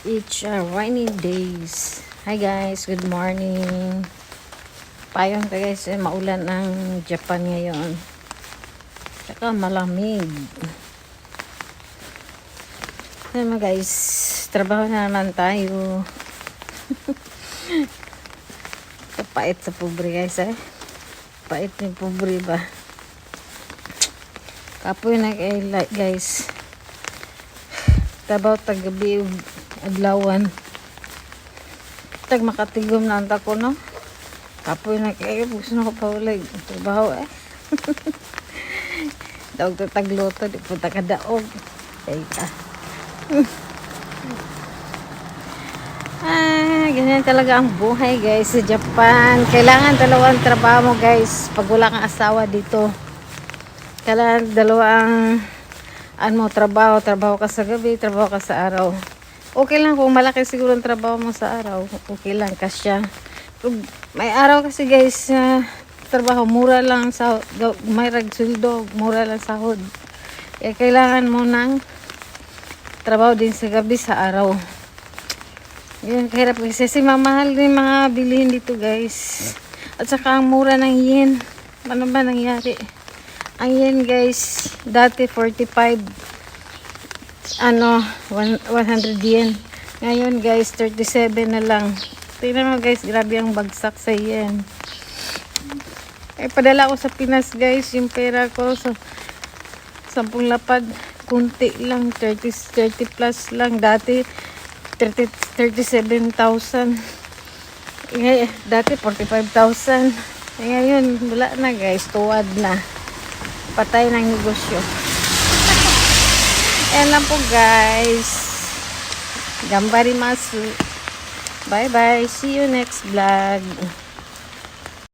It's a rainy days. Hi guys, good morning. Payong ka guys, eh, maulan ng Japan ngayon. Tsaka malamig. Ano guys, trabaho na naman tayo. Kapait sa pobre guys eh. Pait ni pobre ba? Kapoy na kay guys. Trabaho tagabi adlawan. Tag makatigom na anta ko no. Kapoy na kay gusto na ko pa ulit trabaho eh. Daog to tagluto di punta ka daog. Ay ka. Ah, ganyan talaga ang buhay guys sa Japan. Kailangan dalawang trabaho mo guys pag wala kang asawa dito. Kailangan dalawang ano trabaho, trabaho ka sa gabi, trabaho ka sa araw. Okay lang kung malaki siguro ang trabaho mo sa araw. Okay lang kasya. May araw kasi guys na trabaho, mura lang sa may ragsuldo, mura lang sahod. Kaya kailangan mo ng trabaho din sa gabi sa araw. Yun, kahirap kasi kasi mamahal din mga bilihin dito guys. At saka ang mura ng yen. Ano ba nangyari? Ang yen guys, dati 45 ano, one- 100 yen. Ngayon guys, 37 na lang. Tingnan mo guys, grabe ang bagsak sa yen. Eh, padala ko sa Pinas guys, yung pera ko sa 10 lapad, kunti lang, 30, 30 plus lang. Dati, 30, 37,000. Eh, dati, 45,000. Eh, ngayon, wala na guys, tuwad na. Patay ng negosyo. Ayan lang po guys. Gambarimasu. Bye bye. See you next vlog.